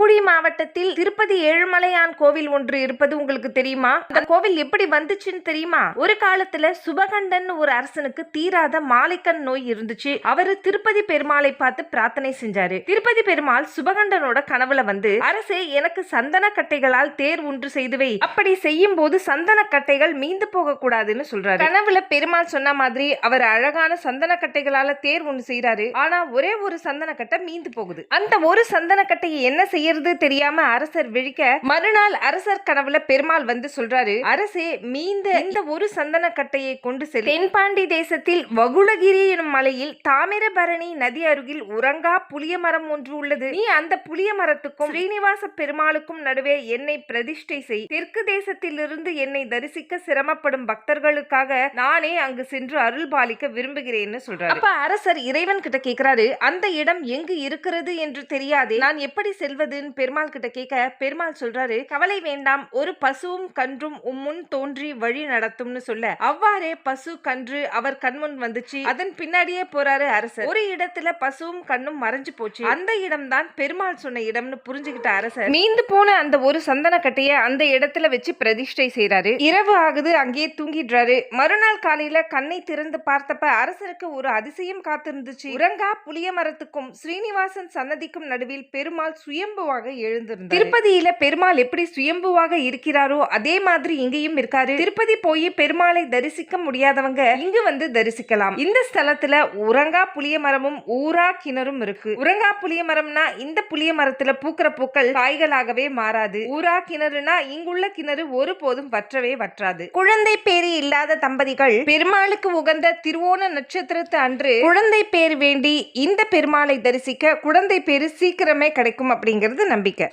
தூத்துக்குடி மாவட்டத்தில் திருப்பதி ஏழுமலையான் கோவில் ஒன்று இருப்பது உங்களுக்கு தெரியுமா? அந்த கோவில் எப்படி வந்துச்சுன்னு தெரியுமா? ஒரு காலத்துல சுபகண்டன் ஒரு அரசனுக்கு தீராத மாலைக்கண் நோய் இருந்துச்சு. அவரு திருப்பதி பெருமாளை பார்த்து பிரார்த்தனை செஞ்சாரு. திருப்பதி பெருமாள் சுபகண்டனோட கனவுல வந்து அரசே எனக்கு சந்தன கட்டைகளால் தேர் ஒன்று செய்துவை. அப்படி செய்யும் போது சந்தன கட்டைகள் மீந்து போக கூடாதுன்னு சொல்றாரு. கனவுல பெருமாள் சொன்ன மாதிரி அவர் அழகான சந்தன கட்டைகளால தேர் ஒன்று செய்யறாரு ஆனா ஒரே ஒரு சந்தன கட்டை மீந்து போகுது. அந்த ஒரு சந்தன கட்டையை என்ன செய்யறது தெரியாம அரசர் விழிக்க மறுநாள் அரசர் கனவுல பெருமாள் வந்து சொல்றாரு அரசே மீந்த இந்த ஒரு சந்தன கட்டையை கொண்டு செல். தென்பாண்டி தேசத்தில் வகுளகிரி எனும் மலையில் தாமிரபரணி நதி அருகில் உறங்கா புளிய மரம் ஒன்று உள்ளது. நீ அந்த புளிய மரத்துக்கும் ஸ்ரீனிவாச பெருமாளுக்கும் நடுவே என்னை பிரதிஷ்டை செய். தெற்கு தேசத்திலிருந்து என்னை தரிசிக்க சிரமப்படும் பக்தர்களுக்காக நானே அங்கு சென்று அருள் பாலிக்க விரும்புகிறேன்னு சொல்றாரு. அப்ப அரசர் இறைவன் கிட்ட கேக்குறாரு அந்த இடம் எங்கு இருக்கிறது என்று தெரியாதே. நான் எப்படி செல்வது? செல்வதுன்னு பெருமாள் கிட்ட கேட்க பெருமாள் சொல்றாரு கவலை வேண்டாம். ஒரு பசுவும் கன்றும் உம்முன் தோன்றி வழி நடத்தும்னு சொல்ல. அவ்வாறே பசு கன்று அவர் கண்முன் வந்துச்சு. அதன் பின்னாடியே போறாரு அரசர். ஒரு இடத்துல பசுவும் கண்ணும் மறைஞ்சு போச்சு. அந்த இடம்தான் பெருமாள் சொன்ன இடம்னு புரிஞ்சுக்கிட்ட அரசர். மீந்து போன அந்த ஒரு சந்தன கட்டைய அந்த இடத்துல வச்சு பிரதிஷ்டை செய்றாரு. இரவு ஆகுது அங்கேயே தூங்கிடுறாரு. மறுநாள் காலையில கண்ணை திறந்து பார்த்தப்ப அரசருக்கு ஒரு அதிசயம் காத்திருந்துச்சு. உரங்கா புளிய மரத்துக்கும் ஸ்ரீனிவாசன் சன்னதிக்கும் நடுவில் பெருமாள் சுயம்பு சுயம்புவாக எழுந்திருந்தார். திருப்பதியில பெருமாள் எப்படி சுயம்புவாக இருக்கிறாரோ அதே மாதிரி இங்கேயும் இருக்காரு. திருப்பதி போய் பெருமாளை தரிசிக்க முடியாதவங்க இங்கு வந்து தரிசிக்கலாம். இந்த ஸ்தலத்துல உரங்கா புளிய மரமும் ஊரா கிணறும் இருக்கு. உரங்கா புளிய மரம்னா இந்த புளிய மரத்துல பூக்கிற பூக்கள் காய்களாகவே மாறாது. ஊரா கிணறுனா இங்குள்ள கிணறு ஒருபோதும் வற்றவே வற்றாது. குழந்தை பேரு இல்லாத தம்பதிகள் பெருமாளுக்கு உகந்த திருவோண நட்சத்திரத்து அன்று குழந்தை பேர் வேண்டி இந்த பெருமாளை தரிசிக்க குழந்தை பேரு சீக்கிரமே கிடைக்கும் அப்படிங்கிறது நம்பிக்கை.